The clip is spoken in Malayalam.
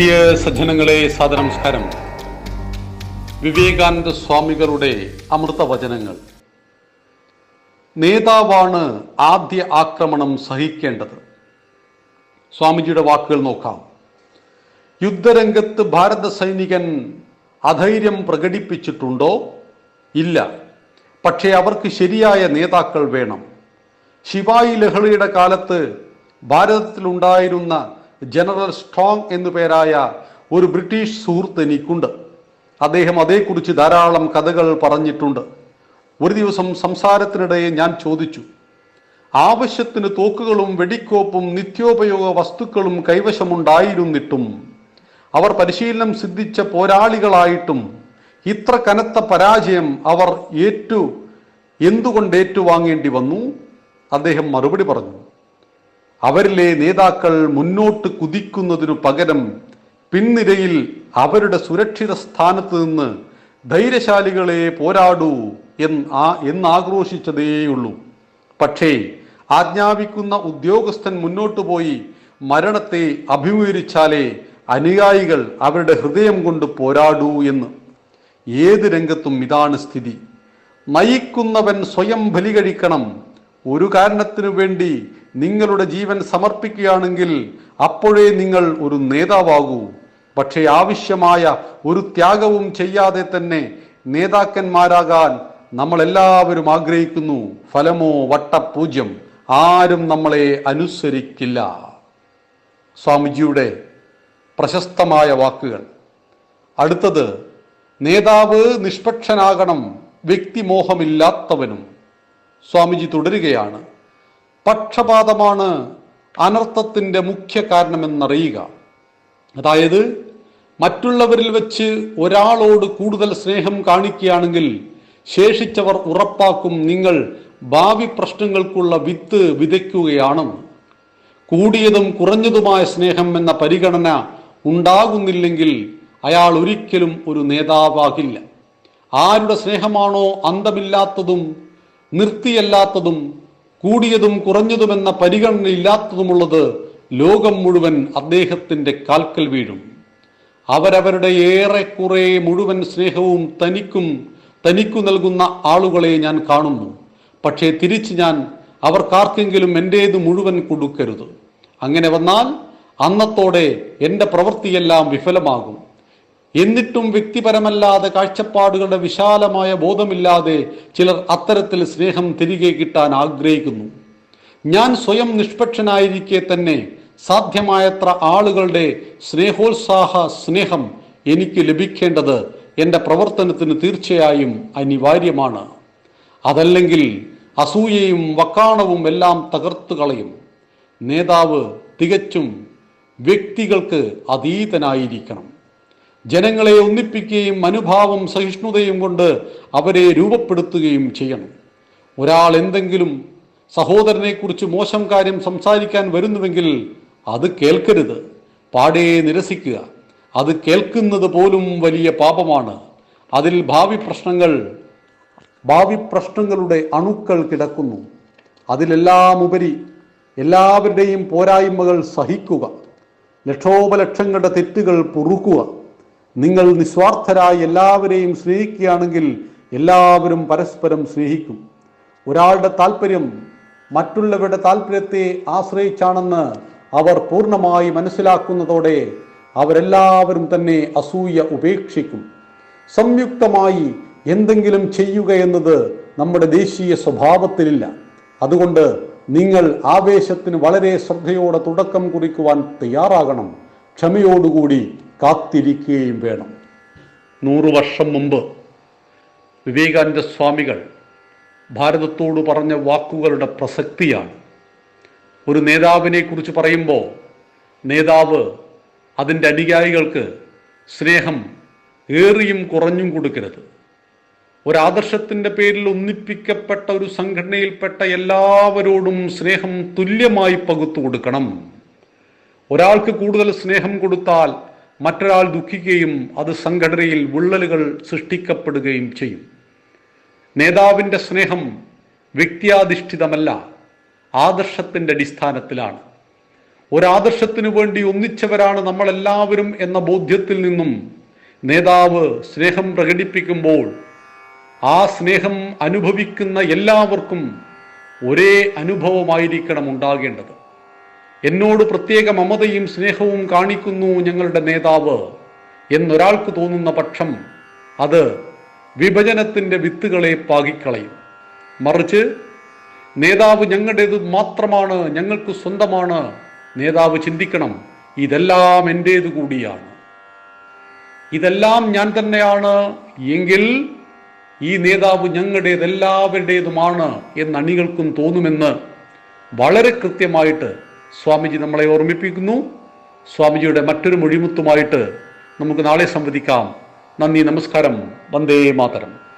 പ്രിയ സജ്ജനങ്ങളെ സാദനമസ്കാരം വിവേകാനന്ദ സ്വാമികളുടെ അമൃത വചനങ്ങൾ നേതാവാണ് ആദ്യ ആക്രമണം സഹിക്കേണ്ടത്. സ്വാമിജിയുടെ വാക്കുകൾ നോക്കാം. യുദ്ധരംഗത്ത് ഭാരത സൈനികൻ അധൈര്യം പ്രകടിപ്പിച്ചിട്ടുണ്ടോ? ഇല്ല. പക്ഷേ അവർക്ക് ശരിയായ നേതാക്കൾ വേണം. ശിവായി ലഹളയുടെ കാലത്ത് ഭാരതത്തിലുണ്ടായിരുന്ന ജനറൽ സ്ട്രോങ് എന്നു പേരായ ഒരു ബ്രിട്ടീഷ് സുഹൃത്ത് എനിക്കുണ്ട്. അദ്ദേഹം അതേക്കുറിച്ച് ധാരാളം കഥകൾ പറഞ്ഞിട്ടുണ്ട്. ഒരു ദിവസം സംസാരത്തിനിടെ ഞാൻ ചോദിച്ചു ആവശ്യത്തിന് തോക്കുകളും വെടിക്കോപ്പും നിത്യോപയോഗ വസ്തുക്കളും കൈവശമുണ്ടായിരുന്നിട്ടും അവർ പരിശീലനം സിദ്ധിച്ച പോരാളികളായിട്ടും ഇത്ര കനത്ത പരാജയം അവർ ഏറ്റു എന്തുകൊണ്ട് ഏറ്റുവാങ്ങേണ്ടി വന്നു? അദ്ദേഹം മറുപടി പറഞ്ഞു അവരിലെ നേതാക്കൾ മുന്നോട്ട് കുതിക്കുന്നതിനു പകരം പിൻനിരയിൽ അവരുടെ സുരക്ഷിത സ്ഥാനത്ത് നിന്ന് ധൈര്യശാലികളെ പോരാടൂ എന്ന് ആ എന്നാഘോഷിച്ചതേയുള്ളൂ. പക്ഷേ ആജ്ഞാപിക്കുന്ന ഉദ്യോഗസ്ഥൻ മുന്നോട്ടു പോയി മരണത്തെ അഭിമുഖീകരിച്ചാലേ അനുയായികൾ അവരുടെ ഹൃദയം കൊണ്ട് പോരാടൂ എന്ന്. ഏത് രംഗത്തും ഇതാണ് സ്ഥിതി. നയിക്കുന്നവൻ സ്വയം ബലി കഴിക്കണം ഒരു കാരണത്തിനു വേണ്ടി നിങ്ങളുടെ ജീവൻ സമർപ്പിക്കുകയാണെങ്കിൽ അപ്പോഴേ നിങ്ങൾ ഒരു നേതാവാകൂ. പക്ഷേ ആവശ്യമായ ഒരു ത്യാഗവും ചെയ്യാതെ തന്നെ നേതാക്കന്മാരാകാൻ നമ്മൾ എല്ലാവരും ആഗ്രഹിക്കുന്നു. ഫലമോ വട്ടപൂജ്യം. ആരും നമ്മളെ അനുസരിക്കില്ല. സ്വാമിജിയുടെ പ്രശസ്തമായ വാക്കുകൾ. അടുത്തത് നേതാവ് നിഷ്പക്ഷനാകണം വ്യക്തിമോഹമില്ലാത്തവനും. സ്വാമിജി തുടരുകയാണ്. പക്ഷപാതമാണ് അനർത്ഥത്തിന്റെ മുഖ്യ കാരണമെന്നറിയുക. അതായത് മറ്റുള്ളവരിൽ വെച്ച് ഒരാളോട് കൂടുതൽ സ്നേഹം കാണിക്കുകയാണെങ്കിൽ ശേഷിച്ചവർ ഉറപ്പാക്കും നിങ്ങൾ ഭാവി പ്രശ്നങ്ങൾക്കുള്ള വിത്ത് വിതയ്ക്കുകയാണ്. കൂടിയതും കുറഞ്ഞതുമായ സ്നേഹം എന്ന പരിഗണന ഉണ്ടാകുന്നില്ലെങ്കിൽ അയാൾ ഒരിക്കലും ഒരു നേതാവാകില്ല. ആരുടെ സ്നേഹമാണോ അന്തമില്ലാത്തതും നിർത്തിയല്ലാത്തതും കൂടിയതും കുറഞ്ഞതുമെന്ന പരിഗണന പരിഗണനയില്ലാത്തതുമുള്ളത് ലോകം മുഴുവൻ അദ്ദേഹത്തിന്റെ കാൽക്കൽ വീഴും. അവരവരുടെ ഏറെക്കുറെ മുഴുവൻ സ്നേഹവും തനിക്കും തനിക്കു നൽകുന്ന ആളുകളെ ഞാൻ കാണുന്നു. പക്ഷേ തിരിച്ച് ഞാൻ അവർക്കാർക്കെങ്കിലും എന്റേത് മുഴുവൻ കൊടുക്കരുത്. അങ്ങനെ വന്നാൽ അന്നത്തോടെ എന്റെ പ്രവൃത്തിയെല്ലാം വിഫലമാകും. എന്നിട്ടും വ്യക്തിപരമല്ലാതെ കാഴ്ചപ്പാടുകളുടെ വിശാലമായ ബോധമില്ലാതെ ചിലർ അത്തരത്തിൽ സ്നേഹം തിരികെ കിട്ടാൻ ആഗ്രഹിക്കുന്നു. ഞാൻ സ്വയം നിഷ്പക്ഷനായിരിക്കെ തന്നെ സാധ്യമായത്ര ആളുകളുടെ സ്നേഹോത്സാഹ സ്നേഹം എനിക്ക് ലഭിക്കേണ്ടത് എന്റെ പ്രവർത്തനത്തിന് തീർച്ചയായും അനിവാര്യമാണ്. അതല്ലെങ്കിൽ അസൂയയും വക്കാണവും എല്ലാം തകർത്തു കളയും. നേതാവ് തികച്ചും വ്യക്തികൾക്ക് അതീതനായിരിക്കണം. ജനങ്ങളെ ഒന്നിപ്പിക്കുകയും അനുഭാവം സഹിഷ്ണുതയും കൊണ്ട് അവരെ രൂപപ്പെടുത്തുകയും ചെയ്യണം. ഒരാൾ എന്തെങ്കിലും സഹോദരനെക്കുറിച്ച് മോശം കാര്യം സംസാരിക്കാൻ വരുന്നുവെങ്കിൽ അത് കേൾക്കരുത്. പാടേ നിരസിക്കുക. അത് കേൾക്കുന്നത് പോലും വലിയ പാപമാണ്. അതിൽ ഭാവി പ്രശ്നങ്ങൾ ഭാവി പ്രശ്നങ്ങളുടെ അണുക്കൾ കിടക്കുന്നു. അതിലെല്ലാം ഉപരി എല്ലാവരുടെയും പോരായ്മകൾ സഹിക്കുക. ലക്ഷോപലക്ഷങ്ങളുടെ തെറ്റുകൾ പൊറുക്കുക. നിങ്ങൾ നിസ്വാർത്ഥരായി എല്ലാവരെയും സ്നേഹിക്കുകയാണെങ്കിൽ എല്ലാവരും പരസ്പരം സ്നേഹിക്കും. ഒരാളുടെ താല്പര്യം മറ്റുള്ളവരുടെ താല്പര്യത്തെ ആശ്രയിച്ചാണെന്ന് അവർ പൂർണമായി മനസ്സിലാക്കുന്നതോടെ അവരെല്ലാവരും തന്നെ അസൂയ ഉപേക്ഷിക്കും. സംയുക്തമായി എന്തെങ്കിലും ചെയ്യുക എന്നത് നമ്മുടെ ദേശീയ സ്വഭാവത്തിലില്ല. അതുകൊണ്ട് നിങ്ങൾ ആവേശത്തിന് വളരെ ശ്രദ്ധയോടെ തുടക്കം കുറിക്കുവാൻ തയ്യാറാകണം. ക്ഷമയോടുകൂടി കാത്തിരിക്കുകയും വേണം. നൂറു വർഷം മുമ്പ് വിവേകാനന്ദ സ്വാമികൾ ഭാരതത്തോട് പറഞ്ഞ വാക്കുകളുടെ പ്രസക്തിയാണ്. ഒരു നേതാവിനെ കുറിച്ച് പറയുമ്പോൾ നേതാവ് അതിന്റെ അനുയായികൾക്ക് സ്നേഹം ഏറിയും കുറഞ്ഞും കൊടുക്കരുത്. ഒരാദർശത്തിന്റെ പേരിൽ ഒന്നിപ്പിക്കപ്പെട്ട ഒരു സംഘടനയിൽപ്പെട്ട എല്ലാവരോടും സ്നേഹം തുല്യമായി പകുത്തു കൊടുക്കണം. ഒരാൾക്ക് കൂടുതൽ സ്നേഹം കൊടുത്താൽ മറ്റൊരാൾ ദുഃഖിക്കുകയും അത് സംഘടനയിൽ വിള്ളലുകൾ സൃഷ്ടിക്കപ്പെടുകയും ചെയ്യും. നേതാവിന്റെ സ്നേഹം വ്യക്തിയാധിഷ്ഠിതമല്ല ആദർശത്തിന്റെ അടിസ്ഥാനത്തിലാണ്. ഒരാദർശത്തിനു വേണ്ടി ഒന്നിച്ചവരാണ് നമ്മളെല്ലാവരും എന്ന ബോധ്യത്തിൽ നിന്നും നേതാവ് സ്നേഹം പ്രകടിപ്പിക്കുമ്പോൾ ആ സ്നേഹം അനുഭവിക്കുന്ന എല്ലാവർക്കും ഒരേ അനുഭവമായിരിക്കണം ഉണ്ടാകേണ്ടത്. എന്നോട് പ്രത്യേക മമതയും സ്നേഹവും കാണിക്കുന്നു ഞങ്ങളുടെ നേതാവ് എന്നൊരാൾക്ക് തോന്നുന്ന പക്ഷം അത് വിഭജനത്തിന്റെ വിത്തുകളെ പാകിക്കളയും. മറിച്ച് നേതാവ് ഞങ്ങളുടേത് മാത്രമാണ് ഞങ്ങൾക്ക് സ്വന്തമാണ്. നേതാവ് ചിന്തിക്കണം ഇതെല്ലാം എന്റേത് കൂടിയാണ്. ഇതെല്ലാം ഞാൻ തന്നെയാണ് എങ്കിൽ ഈ നേതാവ് ഞങ്ങളുടേത് എല്ലാവരുടേതുമാണ് എന്ന് അണികൾക്കും തോന്നുമെന്ന് വളരെ കൃത്യമായിട്ട് സ്വാമിജി നമ്മളെ ഓർമ്മിപ്പിക്കുന്നു. സ്വാമിജിയുടെ മറ്റൊരു മൊഴിമുത്തുമായിട്ട് നമുക്ക് നാളെ സംവദിക്കാം. നന്ദി നമസ്കാരം. വന്ദേ മാതരം.